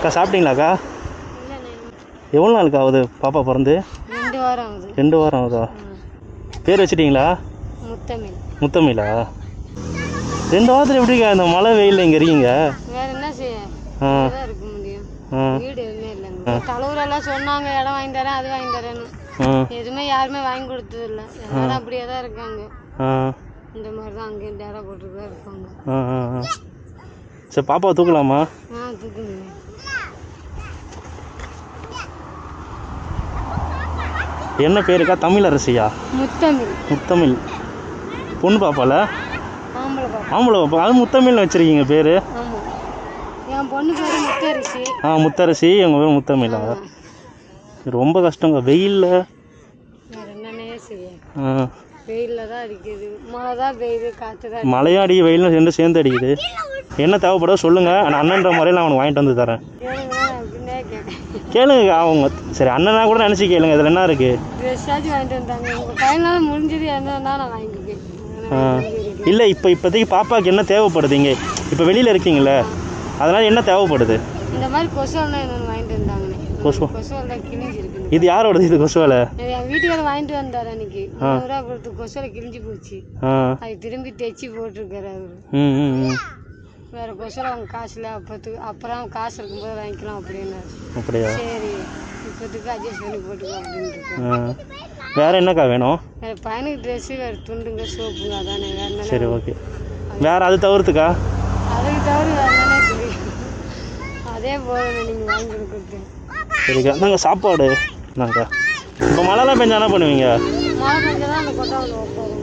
அக்கா சாப்பிட்டீங்களாக்கா? எவ்வளோ நாளுக்கு ஆகுது பாப்பா பிறந்து? ரெண்டு வாரம் ஆகுது? ரெண்டு வாரம் ஆகுதா பேர் வச்சிட்டிங்களா? முத்தமிழ்? முத்தமிழா ரெண்டு வாரத்தில் எப்படிக்கா இந்த மழை வெயிலில் இங்கே இருக்கீங்க? வேற என்ன செய்ய ஆ. இருக்க முடியும் வீடு எதுவுமே இல்லைங்க தலைவர் எல்லாம் சொன்னாங்க இடம் வாங்கி தரேன் அது வாங்கி தரேன்னு எதுவுமே யாருமே வாங்கி கொடுத்தது இல்லை எல்லாரும் அப்படியே தான் இருக்காங்க இந்த மாதிரி தான் அங்கேயும் டேரா போட்டு தான் ஆ. சரி பாப்பாவை தூக்கலாமா ஆ தூக்குங்க என்ன பேருக்கா தமிழரசியா? முத்தமிழ். முத்தமிழ். பொண்ணு பாப்பால ஆம்பளை பாப்பா. ஆம்பளை பாப்பா. அது முத்தமிழ்னு வச்சுருக்கீங்க பேர். ஆமாம் என் பொண்ணு பேர் முத்தரிசி. ஆ முத்தரசி. உங்கள் பேர் முத்தமிழா? ரொம்ப கஷ்டங்க. வெயிலில். வெயிலில் தான் அடிக்குது. மழை தான் பெய்யுது காற்று தான் மழையும் அடி வெயிலும் ரெண்டும் சேர்ந்து அடிக்குது. என்ன தேவைப்படுதோ சொல்லுங்கள் நான் அண்ணன்ற முறையில் நான் அவனுக்கு வாங்கிட்டு வந்து தரேன். கேளுங்க அவங்க சரி அண்ணனா கூட நினச்சி கேளுங்க இதில் என்ன இருக்குது வந்தாங்க. இல்லை இப்போ இப்போதைக்கு பாப்பாவுக்கு என்ன தேவைப்படுது இங்கே? இப்போ வெளியில் இருக்கீங்களே அதனால் என்ன தேவைப்படுது? இந்த மாதிரி கொசுவெல்லாம் என்னென்னு வாங்கிட்டு வந்தாங்கண்ணே கொசு. கொசுவெல்லாம் கிழிஞ்சிருக்கு இது யாரோடது இது கொசுவால என் வாங்கிட்டு வந்தார் அன்னைக்கு. கொடுத்து கொசுவலை கிழிஞ்சு போச்சு. அது திரும்பி தைச்சி போட்டிருக்காரு அவரு. ம். வேற கொசுவலை அவங்க காசு இல்லை அப்போத்துக்கு அப்புறம் காசு இருக்கும்போது வாங்கிக்கலாம் அப்படின்னாரு அப்படியா? சரி இப்போத்துக்கு அட்ஜஸ்ட் பண்ணி போட்டுக்கோ அப்படின்னு ஆ. வேறு என்னக்கா வேணும்? வேற பையனுக்கு ட்ரெஸ்ஸு வேறு துண்டுங்க சோப்புங்க அதானே வேற என்ன சரி ஓகே வேறு அது தவிர்த்துக்கா? அதுக்கு தவிர வேற தெரியும் அதே போதும் நீங்கள் வாங்கி கொடுக்குறது. சரிக்கா. நாங்கள் சாப்பாடு. நாங்கக்கா இப்போ மழைலாம் பெஞ்சா என்ன பண்ணுவீங்க? மழை பெஞ்சதான் அந்த கொட்டாவில் வைப்பாரு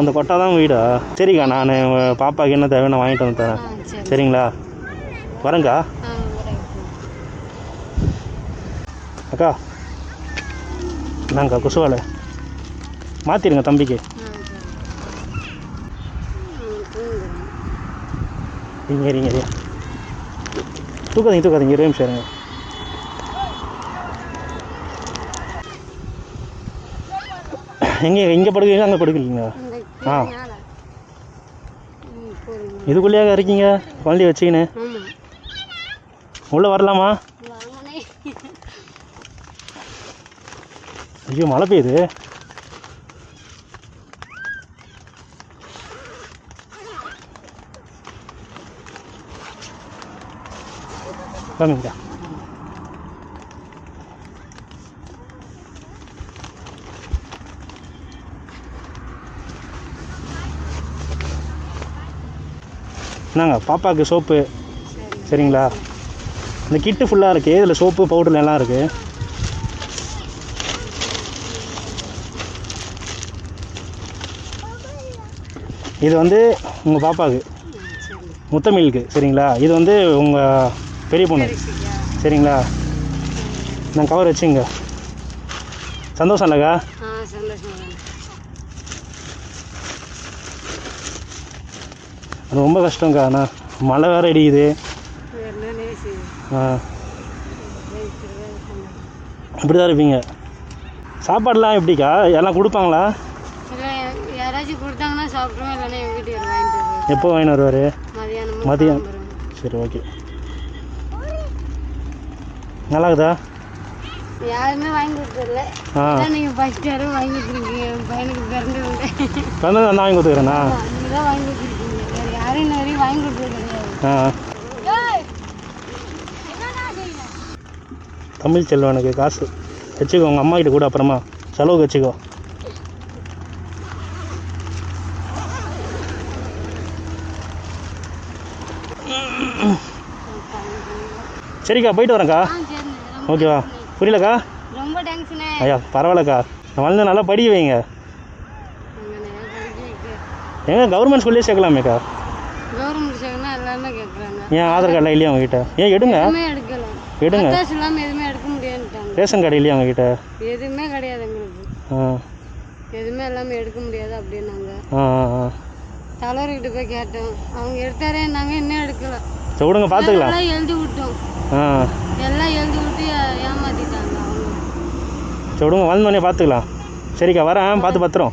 அந்த கொட்டா தான் வீடா? சரிக்கா நான் பாப்பாவுக்கு என்ன தேவை நான் வாங்கிட்டு வந்து தரேன். சரிங்களா? வரேங்க்கா. அக்கா நாங்கக்கா குசுவாலை மாற்றிடுங்க தம்பிக்கு. இங்கே இருங்க இருங்க தூக்காதீங்க தூக்காதீங்க. இருபது நிமிஷம் இருங்க. எங்கே இங்கே படுக்கிறீங்க அங்கே படுக்கிறீங்க இந்த ஆ. இதுக்குள்ளேயே இருக்கீங்க? குழந்தைய வச்சுக்கின்னு. உள்ளே வரலாமா? ஐயோ மழை பெய்யுது. வாங்கக்கா என்னங்க பாப்பாவுக்கு சோப்பு. சரிங்களா? இந்த கிட்டு ஃபுல்லாக இருக்குது இதில் சோப்பு பவுடர் எல்லாம் இருக்குது இது வந்து உங்கள் பாப்பாவுக்கு முத்தமிழுக்கு சரிங்களா? இது வந்து உங்கள் பெரிய பொண்ணு. சரிங்களா? நான் கவர் வச்சுங்க சந்தோஷம் இல்லைக்கா ஆ சந்தோஷம் தான். அது ரொம்ப கஷ்டங்க்கா ஆனால் மழை வேறு அடிக்குது. ஆ. இப்படி தான் இருப்பீங்க. சாப்பாடுலாம் எப்படிக்கா? எல்லாம் கொடுப்பாங்களா? இல்லை யாராச்சும் கொடுத்தாங்கன்னா சாப்பிட்ருவோம் இல்லைன்னா எங்கள் வீட்டுக்கு வாங்கிட்டு வருவோம். எப்போ வாங்கிட்டு வருவார்? மதியம். சரி ஓகே. நல்லா இருக்குதா யாருமே வாங்கி அதான் நீங்கள் ஃபஸ்ட் யாரும் வாங்கி கொடுத்துருக்கீங்க பையனுக்கு பிறந்து பிறந்தது நான் வாங்கி நீங்கள் தான் வாங்கி கொடுத்துருக்கீங்க யாரும் வரையும் வாங்கி கொடுத்தது கிடையாது தமிழ் செல்வனுக்கு காசு. வச்சுக்கோ உங்கள் அம்மா கிட்ட கூட அப்புறமா. செலவுக்கு வச்சுக்கோ. சரிக்கா போயிட்டு வரேன்க்கா. ஓகேவா? புரியலக்கா? ரொம்ப தேங்க்ஸ்ண்ணே ஐயா பரவாயில்லக்கா. நான் வந்து நல்லா படிக்க வைங்க. எங்க கவர்மெண்ட் ஸ்கூல்லேயே சேர்க்கலாமேக்கா? கவர்மெண்ட் சேர்க்கணும் எல்லாருமே கேட்குறாங்க ஏன் ஆதார் கார்டில் இல்லையா அவங்ககிட்ட ஏன் எடுங்க? எதுவுமே எடுக்கல. எடுங்க. இல்லாமல் எதுவுமே எடுக்க முடியாதுன்ட்டாங்க. ரேஷன் கார்டு இல்லையா அவங்ககிட்ட எதுவுமே கிடையாது எங்களுக்கு. ஆ. எதுவுமே எல்லாமே எடுக்க முடியாது அப்படின்னாங்க. ஆ ஆ ஆ. தலைவர்கிட்ட போய் கேட்டோம். அவங்க எடுத்தாரே நாங்கள் இன்னும் எடுக்கல. சரி விடுங்க பார்த்துக்கலாம். எல்லாம் எழுதி விட்டோம். ஆ. எல்லாம் எழுதி விட்டு ஏ- ஏமாத்திட்டாங்க அவங்க. சரி விடுங்க வந்தோடனே பார்த்துக்கலாம். சரிக்கா வரேன் பார்த்து பத்திரம்.